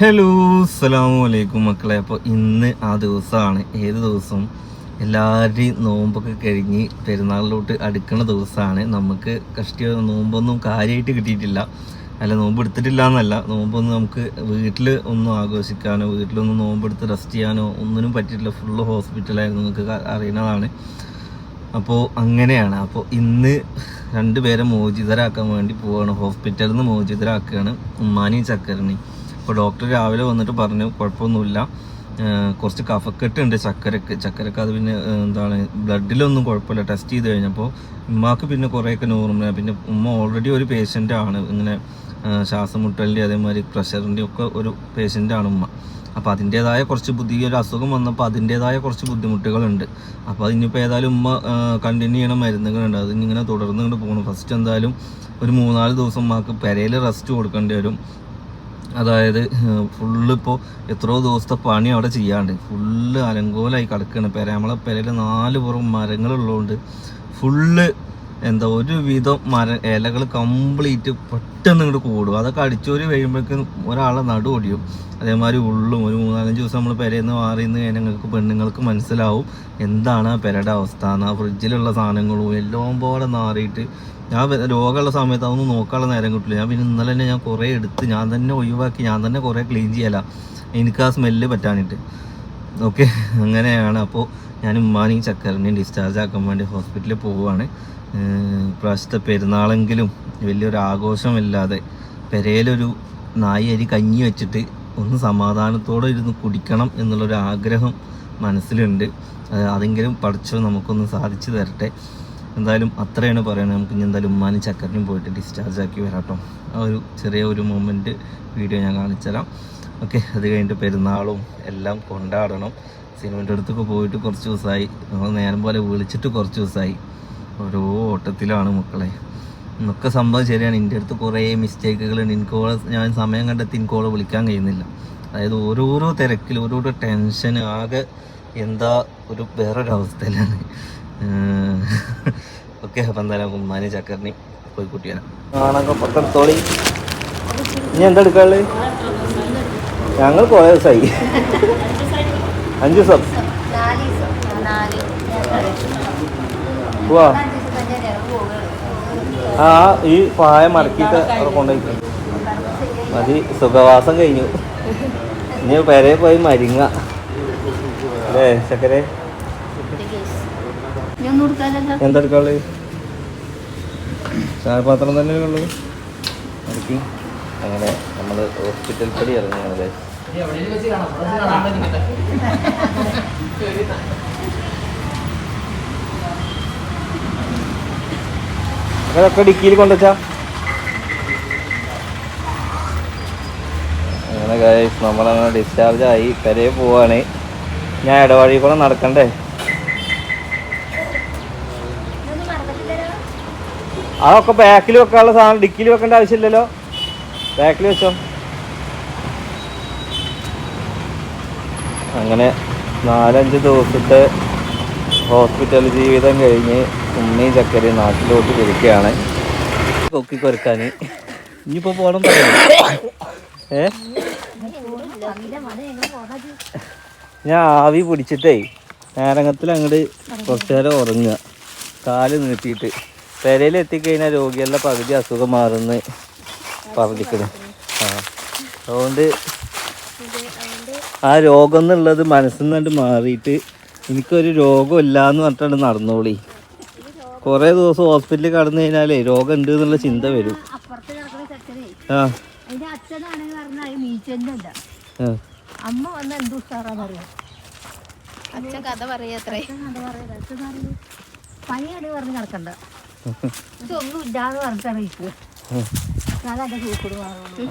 Hello അസ്സലാമു വലൈക്കും മക്കളെ. അപ്പോൾ ഇന്ന് ആ ദിവസമാണ്. ഏത് ദിവസം? എല്ലാവരുടെയും നോമ്പൊക്കെ കഴിഞ്ഞ് പെരുന്നാളിലോട്ട് അടുക്കുന്ന ദിവസമാണ്. നമുക്ക് കഷ്ടിയ നോമ്പൊന്നും കാര്യമായിട്ട് കിട്ടിയിട്ടില്ല. അല്ല നോമ്പ് എടുത്തിട്ടില്ല എന്നല്ല നോമ്പൊന്നും നമുക്ക് വീട്ടിൽ ഒന്നും ആഘോഷിക്കാനോ വീട്ടിലൊന്നും നോമ്പെടുത്ത് റെസ്റ്റ് ചെയ്യാനോ ഒന്നിനും പറ്റിയിട്ടില്ല. ഫുള്ള് ഹോസ്പിറ്റലായിരുന്നു നിങ്ങൾക്ക് അറിയുന്നതാണ്. അപ്പോൾ അങ്ങനെയാണ്. അപ്പോൾ ഇന്ന് രണ്ടുപേരെ മോചിതരാക്കാൻ വേണ്ടി പോവുകയാണ് ഹോസ്പിറ്റലിൽ നിന്ന് മോചിതരാക്കുകയാണ് ഉമ്മാനെയും ചക്കരനെയും. അപ്പോൾ ഡോക്ടർ രാവിലെ വന്നിട്ട് പറഞ്ഞു കുഴപ്പമൊന്നുമില്ല. കുറച്ച് കഫക്കെട്ട് ഉണ്ട് ചക്കരക്ക്. ചക്കരക്ക് അത് പിന്നെ എന്താണ് ബ്ലഡിലൊന്നും കുഴപ്പമില്ല. ടെസ്റ്റ് ചെയ്ത് കഴിഞ്ഞപ്പോൾ ഉമ്മാക്ക് പിന്നെ കുറേയൊക്കെ നോർമല പിന്നെ ഉമ്മ ഓൾറെഡി ഒരു പേഷ്യന്റ് ആണ്. ഇങ്ങനെ ശ്വാസമുട്ടലിന്റെ ശ്വാസം മുട്ടലിന്റെ അതേമാതിരി പ്രഷറിന്റെ ഒക്കെ ഒരു പേഷ്യന്റ് ആണ് ഉമ്മ. അപ്പോൾ അതിന്റേതായ കുറച്ച് ബുദ്ധി ഒരു അസുഖം വന്നപ്പോൾ അതിന്റേതായ കുറച്ച് ബുദ്ധിമുട്ടുകളുണ്ട്. അപ്പോൾ അതിനിപ്പോൾ ഏതായാലും ഉമ്മ കണ്ടിന്യൂ ചെയ്യണ മരുന്നുകളുണ്ട്. അത് ഇങ്ങനെ തുടർന്ന് കൊണ്ട് പോകണം ഫസ്റ്റ് എന്തായാലും ഒരു മൂന്നാൽ ദിവസം ഉമ്മാക്ക് പെരയിൽ റെസ്റ്റ് കൊടുക്കേണ്ടി വരും. അതായത് ഫുള്ള് ഇപ്പോൾ എത്രയോ ദിവസത്തെ പണി അവിടെ ചെയ്യാണ്ട്. ഫുള്ള് അലങ്കോലായി കിടക്കുകയാണ് പെര നമ്മളെ പെരയിൽ നാല് പുറം മരങ്ങളുള്ളതുകൊണ്ട് ഫുള്ള് എന്താ ഒരുവിധം മര ഇലകൾ കംപ്ലീറ്റ് പെട്ടെന്ന് ഇങ്ങോട്ട് കൂടും. അതൊക്കെ അടിച്ചോരി കഴിയുമ്പോഴേക്കും ഒരാളെ നടു ഒടിയും അതേമാതിരി ഉള്ളും ഒരു മൂന്നാലഞ്ച് ദിവസം നമ്മൾ പെരയെന്ന് മാറിയെന്ന് നിങ്ങൾക്ക് പെണ്ണുങ്ങൾക്ക് മനസ്സിലാവും. എന്താണ് ആ പെരയുടെ അവസ്ഥ? എന്ന് ആ ഫ്രിഡ്ജിലുള്ള സാധനങ്ങളും എല്ലാം പോലെ നാറിയിട്ട് ഞാൻ രോഗമുള്ള സമയത്ത് അതൊന്നും നോക്കാനുള്ള നേരം കിട്ടില്ല ഞാൻ പിന്നെ ഇന്നലെ തന്നെ ഞാൻ കുറേ എടുത്ത് ഞാൻ തന്നെ ഒഴിവാക്കി ഞാൻ തന്നെ കുറേ ക്ലീൻ ചെയ്യല. എനിക്ക് ആ സ്മെല്ല് പറ്റാനിട്ട് ഓക്കെ അങ്ങനെയാണ്. അപ്പോൾ ഞാൻ ഉമ്മാനെയും ചക്കരനെയും ഡിസ്ചാർജ് ആക്കാൻ വേണ്ടി ഹോസ്പിറ്റലിൽ പോവുകയാണ് പ്രാവശ്യത്തെ പെരുന്നാളെങ്കിലും വലിയൊരു ആഘോഷമില്ലാതെ പെരയിലൊരു നായി അരി കഞ്ഞി വെച്ചിട്ട് ഒന്ന് സമാധാനത്തോടെ ഇരുന്ന് കുടിക്കണം എന്നുള്ളൊരു ആഗ്രഹം മനസ്സിലുണ്ട് അതെങ്കിലും പഠിച്ചു നമുക്കൊന്ന് സാധിച്ചു തരട്ടെ. എന്തായാലും അത്രയാണ് പറയുന്നത്. നമുക്ക് ഇനി എന്തായാലും ഉമ്മാനും ചക്കരനും പോയിട്ട് ഡിസ്ചാർജ് ആക്കി വരാം കേട്ടോ ആ ഒരു ചെറിയ ഒരു മൊമെന്റ് വീഡിയോ ഞാൻ കാണിച്ചുതരാം ഓക്കെ അത് കഴിഞ്ഞിട്ട് പെരുന്നാളും എല്ലാം കൊണ്ടാടണം. സിനിമന്റെ അടുത്തൊക്കെ പോയിട്ട് കുറച്ച് ദിവസമായി. നമ്മൾ നേരം പോലെ വിളിച്ചിട്ട് കുറച്ച് ദിവസമായി. ഓരോ ഓട്ടത്തിലാണ് മക്കളെ. എന്നൊക്കെ സംഭവം ശരിയാണ്. എന്റെ അടുത്ത് കുറേ മിസ്റ്റേക്കുകളുണ്ട് എനിക്കോളെ ഞാൻ സമയം കണ്ടെത്തി എനിക്കോളെ വിളിക്കാൻ കഴിയുന്നില്ല. അതായത് ഓരോരോ തിരക്കിൽ ഓരോരോ ടെൻഷൻ ആകെ എന്താ ഒരു വേറൊരു അവസ്ഥയിലാണ് ഓക്കെ അപ്പം എന്തായാലും ഉമ്മാനെ ചക്കറിനെയും പോയി കുട്ടിയാണ് ഇനി എന്താ എടുക്കാൾ ഞങ്ങൾ കുറേ ദിവസമായി അഞ്ച് ദിവസം. പോവാ ആ ഈ പായ മടക്കിയിട്ട് അവിടെ കൊണ്ടുപോയി. മതി സുഖവാസം കഴിഞ്ഞു. ഇനി പെരേ പോയി മരിങ്ങ. അല്ലേ ചക്കരെ? എന്താ എടുക്കാൾ ചായപാത്രം തന്നെ ഉള്ളു. മടക്കി അങ്ങനെ നമ്മൾ ഹോസ്പിറ്റൽ പടി ഇറങ്ങിയാണ് അതൊക്കെ ഡിക്കിയിൽ കൊണ്ടുവച്ചാ? അങ്ങനെ ഗൈസ് നമ്മളങ്ങനെ ഡിസ്ചാർജ് ആയി കരയെ പോവാണ്. ഞാൻ ഇടവഴി കൂടെ നടക്കണ്ടേ? അതൊക്കെ ബാക്കിൽ വെക്കാനുള്ള സാധനം ഡിക്കിയിൽ വെക്കേണ്ട ആവശ്യമില്ലല്ലോ. ബാക്കിൽ വെച്ചോ. അങ്ങനെ നാലഞ്ച് ദിവസത്തെ ഹോസ്പിറ്റൽ ജീവിതം കഴിഞ്ഞ് ഉമ്മി ചക്കരി നാട്ടിലോട്ട് തിരിക്കുകയാണ് കൊക്കി കൊരുക്കാൻ ഇനിയിപ്പോ പോകണം ഏ? ഞാൻ ആവി പിടിച്ചിട്ടേ നേരങ്ങത്തിൽ അങ്ങോട്ട് കുറച്ചു നേരം ഉറങ്ങുക. കാൽ നീട്ടിയിട്ട്. പെരയിൽ എത്തിക്കഴിഞ്ഞാൽ രോഗികളുടെ പകുതി അസുഖം മാറുന്ന് പറഞ്ഞിരിക്കണ്. ആ. അതുകൊണ്ട് ആ രോഗം എന്നുള്ളത് മനസ്സിൽ നിന്നു മാറിയിട്ട് എനിക്കൊരു രോഗമില്ല എന്ന് പറഞ്ഞിട്ടാണ് നടന്നോളി. കുറേ ദിവസം ഹോസ്പിറ്റലിൽ കടന്നു കഴിഞ്ഞാലേ രോഗം ഉണ്ട് എന്നുള്ള ചിന്ത വരും. ആ. അമ്മ വന്ന എന്ത് ഉഷാറാന്നറിയോ അച്ഛൻ കഥ പറയാത്രേ പറയുക അച്ഛൻ പറഞ്ഞു പനിയാണ്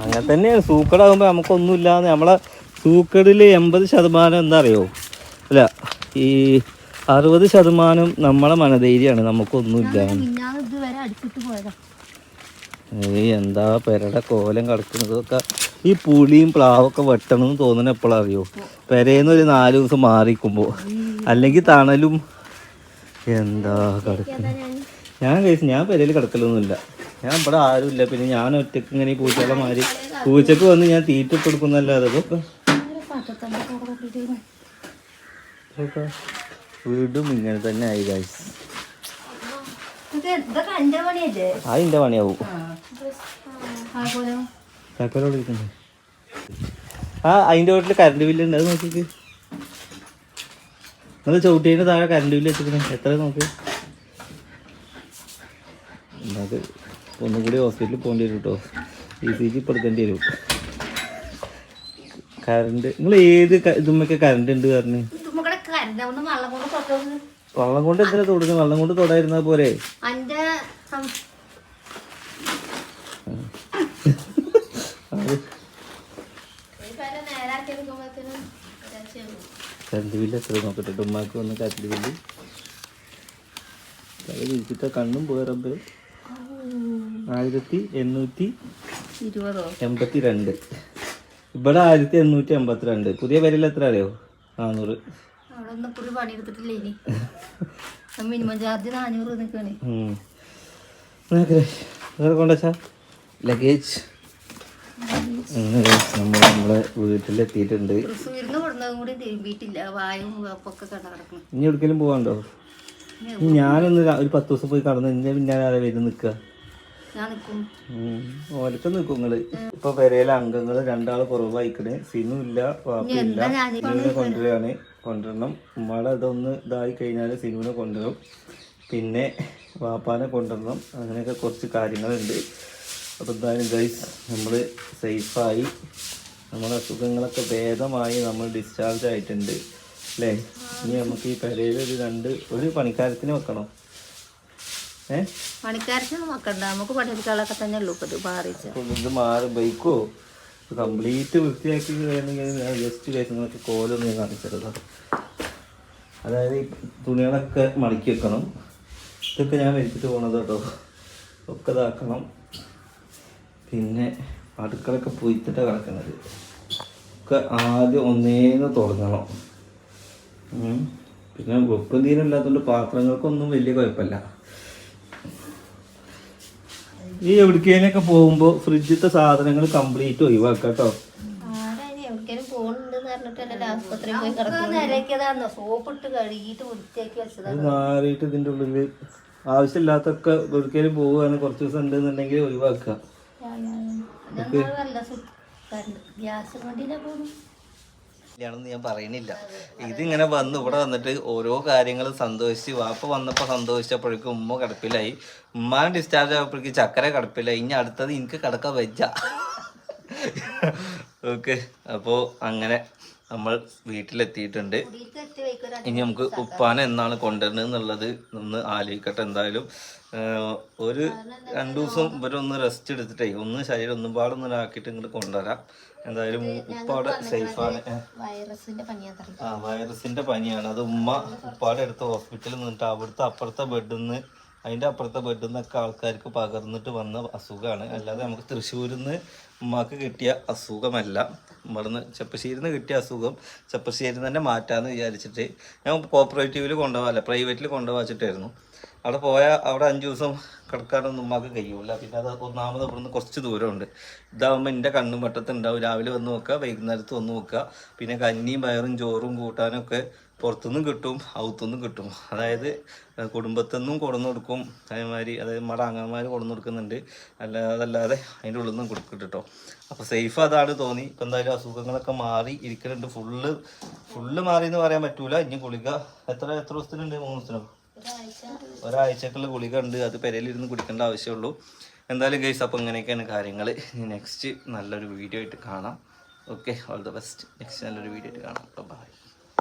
അങ്ങനെ തന്നെയാണ്. സൂക്കടാകുമ്പോൾ നമുക്കൊന്നുമില്ലാന്ന്. നമ്മളെ സൂക്കടിൽ എൺപത് ശതമാനം എന്താ അറിയോ അല്ല ഈ അറുപത് ശതമാനം നമ്മളെ മനധൈര്യമാണ്. നമുക്കൊന്നുമില്ല. ഇല്ല എന്താ പെരയുടെ കോലം കിടക്കുന്നതൊക്കെ ഈ പുളിയും പ്ലാവൊക്കെ വെട്ടണം എന്ന് തോന്നുന്ന എപ്പോഴറിയോ പെരേന്ന് ഒരു നാല് ദിവസം മാറിക്കുമ്പോൾ അല്ലെങ്കിൽ തണലും. എന്താ കിടക്കുന്നത് ഞാൻ കഴിച്ചു ഞാൻ പെരയിൽ കിടക്കലൊന്നുമില്ല. ഞാൻ ഇവിടെ ആരുമില്ല. പിന്നെ ഞാൻ ഒറ്റയ്ക്ക് ഇങ്ങനെ പൂച്ചകളെ മാറി പൂച്ചക്ക് വന്ന് ഞാൻ തീറ്റ കൊടുക്കുന്നല്ലാതെ വീടും ഇങ്ങനെ തന്നെ ആയി പണിയല്ലേ അതിന്റെ പണിയാവും. ആ ആ അതിന്റെ വീട്ടിൽ കറണ്ട് ബില്ല് ഉണ്ട്. അത് നോക്കിക്ക്. നിങ്ങൾ ചവിട്ടീന്റെ താഴെ കറണ്ട് ബില്ല് വെച്ചിരിക്കണേ എത്ര നോക്ക്? നമുക്ക് ഒന്നും കൂടി ഹോസ്പിറ്റലിൽ പോകേണ്ടി വരും കേട്ടോ ഇ സി ജി പെടുക്കേണ്ടി എടുക്കേണ്ടി വരും. കറണ്ട് നിങ്ങൾ ഏത് ഇതുമ്മൊക്കെ കറണ്ട് ഉണ്ട് പറഞ്ഞു വള്ളം കൊണ്ട് എത്ര തൊടുന്നു വള്ളം എന്തിനാ തൊടുന്നത് വെള്ളം കൊണ്ട് തൊടായിരുന്നാ പോരെ? അത് കറണ്ട് ബില്ല് എത്ര നോക്കട്ടെ ട്ടോ. ഉമ്മാക്ക് വന്ന് കറണ്ട് ബില്ല്. കണ്ണും പോയറമ്പ് ആയിരത്തി എണ്ണൂറ്റി എൺപത്തി രണ്ട് ഇവിടെ ആയിരത്തി എണ്ണൂറ്റി എൺപത്തി രണ്ട് പുതിയ വിലയിൽ എത്ര അറിയോ നാനൂറ് ലഗേജ്. നമ്മൾ നമ്മളെ വീട്ടിലെത്തിയിട്ടുണ്ട്. ഇനി എവിടേക്കെങ്കിലും പോവാണ്ടോ? ഞാനൊന്ന് ഒരു പത്ത് ദിവസം പോയി കടന്നു എന്നെ പിന്നെ ആരെ വരും നിൽക്കുക? നിൽക്കും ഓലൊക്കെ നിൽക്കും നിങ്ങൾ ഇപ്പൊ പെരയിലെ അംഗങ്ങൾ രണ്ടാൾ കുറവായിക്കണ്. സിനു ഇല്ല ഞാൻ സിനുവിനെ കൊണ്ടുവരികയാണ് കൊണ്ടുവരണം. ഉമ്മാടെ ഇതൊന്ന് ഇതായി കഴിഞ്ഞാൽ സിനുവിനെ കൊണ്ടുവരും. പിന്നെ വാപ്പാനെ കൊണ്ടുവരണം. അങ്ങനെയൊക്കെ കുറച്ച് കാര്യങ്ങളുണ്ട്. അപ്പോൾ എന്തായാലും ഗൈസ് നമ്മൾ സേഫായി നമ്മുടെ അസുഖങ്ങളൊക്കെ ഭേദമായി നമ്മൾ ഡിസ്ചാർജ് ആയിട്ടുണ്ട്. അല്ലേ ഇനി നമുക്ക് ഈ പെരയിൽ ഒരു രണ്ട് ഒരു പണിക്കാരത്തിന് വെക്കണം. നോക്കണ്ട. നമുക്ക് പണിയെടുക്കാളൊക്കെ തന്നെ ഉള്ളൂ ഇപ്പൊ ഇത് പാറിച്ച ഇത് മാറി ബൈക്കോ? കംപ്ലീറ്റ് വൃത്തിയാക്കി ഞാൻ ജസ്റ്റ് കോലൊന്ന് അതായത് ഈ തുണികളൊക്കെ മടക്കി വെക്കണം. ഇതൊക്കെ ഞാൻ വലിച്ചിട്ട് പോണത് കേട്ടോ ഒക്കെ ഇതാക്കണം. പിന്നെ അടുക്കളൊക്കെ പൊയ്ത്തിട്ടാണ് കിടക്കുന്നത് ഒക്കെ ആദ്യം ഒന്നേന്ന് തുടങ്ങണം. പിന്നെ വെപ്പും തീരം ഇല്ലാത്തതുകൊണ്ട് പാത്രങ്ങൾക്കൊന്നും വലിയ കുഴപ്പമില്ല. ഈ എവിടേക്കേലൊക്കെ പോകുമ്പോൾ ഫ്രിഡ്ജിലത്തെ സാധനങ്ങൾ കംപ്ലീറ്റ് ഒഴിവാക്കാം കേട്ടോ ആരാ ഇനി എവിടേക്കും പോകുന്നുണ്ടെന്ന് പറഞ്ഞിട്ടല്ലേ പോയി കിടക്കുന്നത് നിരക്കിയതാന്ന് സോപ്പിട്ട് കഴുകിയിട്ട് വൃത്തിയാക്കി അത് വെച്ചതാണ് മാറിയിട്ട് ഇതിന്റെ ഉള്ളിൽ ആവശ്യമില്ലാത്തൊക്കെ എവിടേക്കേലും പോവുകയാണ് കുറച്ച് ദിവസം ഉണ്ടെന്നുണ്ടെങ്കിൽ ഒഴിവാക്കുക. ഗ്യാസ് കൊണ്ടില്ല പോകുന്നു ണെന്ന് ഞാൻ പറയണില്ല ഇതിങ്ങനെ വന്ന് ഇവിടെ വന്നിട്ട് ഓരോ കാര്യങ്ങൾ സന്തോഷിച്ച് വാപ്പ വന്നപ്പോൾ സന്തോഷിച്ചപ്പോഴേക്കും ഉമ്മ കിടപ്പിലായി. ഉമ്മ ഡിസ്ചാർജ് ആയപ്പോഴേക്കും ചക്കര കിടപ്പിലായി. ഇനി അടുത്തത് എനിക്ക് കിടക്കാൻ വെച്ച ഓക്കെ. അപ്പോൾ അങ്ങനെ നമ്മൾ വീട്ടിലെത്തിയിട്ടുണ്ട്. ഇനി നമുക്ക് ഉപ്പാന എന്നാണ് കൊണ്ടുവരുന്നത് എന്നുള്ളത് ഒന്ന് ആലോചിക്കട്ടെ എന്തായാലും. ഒരു രണ്ടു ദിവസം ഇവരൊന്ന് റെസ്റ്റ് എടുത്തിട്ടേ ഒന്ന് ശരീരം ഒന്നും പാടൊന്നും ആക്കിയിട്ട് ഇങ്ങോട്ട് കൊണ്ടുവരാം. എന്തായാലും ഉപ്പാടെ സേഫാണ് ആ വൈറസിന്റെ പനിയാണ്. അത് ഉമ്മ ഉപ്പാടെ അടുത്ത് ഹോസ്പിറ്റലിൽ നിന്നിട്ട് അവിടുത്തെ അപ്പുറത്തെ ബെഡിൽ നിന്ന് അതിന്റെ അപ്പുറത്തെ ബെഡിൽ നിന്നൊക്കെ ആൾക്കാർക്ക് പകർന്നിട്ട് വന്ന അസുഖമാണ് അല്ലാതെ നമുക്ക് തൃശ്ശൂരിൽ നിന്ന് ഉമ്മക്ക് കിട്ടിയ അസുഖമല്ല. ഇവിടുന്ന് ചെപ്പശ്ശേരിയിൽ നിന്ന് കിട്ടിയ അസുഖം ചെപ്പശ്ശേരിയിൽ തന്നെ മാറ്റാന്ന് വിചാരിച്ചിട്ട് ഞാൻ കോപ്പറേറ്റീവിൽ കൊണ്ടുപോകാല്ല പ്രൈവറ്റിൽ കൊണ്ടുപോകാച്ചിട്ടായിരുന്നു. അവിടെ പോയാൽ അവിടെ അഞ്ച് ദിവസം കിടക്കാനൊന്നും ഉമ്മാക്ക് കഴിയൂല. പിന്നെ അത് ഒന്നാമത് ഇവിടുന്ന് കുറച്ച് ദൂരമുണ്ട്. ഇതാകുമ്പോൾ എന്റെ കണ്ണും വട്ടത്തുണ്ടാവും. രാവിലെ വന്ന് നോക്കുക വൈകുന്നേരത്ത് വന്ന് നോക്കുക. പിന്നെ കഞ്ഞിയും പയറും ചോറും കൂട്ടാനൊക്കെ പുറത്തുനിന്നും കിട്ടും ഔത്തുനിന്നും കിട്ടും. അതായത് കുടുംബത്തിൽ നിന്നും കൊടുന്നു കൊടുക്കും. അതേമാതിരി അതായത് നമ്മുടെ അംഗന്മാർ കൊടുന്നു കൊടുക്കുന്നുണ്ട്. അല്ല അതല്ലാതെ അതിന്റെ ഉള്ളിൽ നിന്നും കൊടുക്കും കേട്ടോ. അപ്പോൾ സേഫ് അതാണ് തോന്നി. ഇപ്പം എന്തായാലും അസുഖങ്ങളൊക്കെ മാറി ഇരിക്കുന്നുണ്ട് ഫുള്ള് ഫുള്ള് മാറി എന്ന് പറയാൻ പറ്റൂല. ഇനി ഗുളിക എത്ര എത്ര ദിവസത്തിനുണ്ട്? മൂന്ന് ദിവസത്തിനോ? ഒരാഴ്ചക്കുള്ള ഗുളിക ഉണ്ട് അത് പെരയിലിരുന്ന് കുടിക്കേണ്ട ആവശ്യമുള്ളൂ. എന്തായാലും ഗൈസ് അപ്പോൾ ഇങ്ങനെയൊക്കെയാണ് കാര്യങ്ങൾ ഇനി നെക്സ്റ്റ് നല്ലൊരു വീഡിയോ ആയിട്ട് കാണാം. Okay all the best next നല്ലൊരു വീഡിയോ ആയിട്ട് കാണാം. ബൈ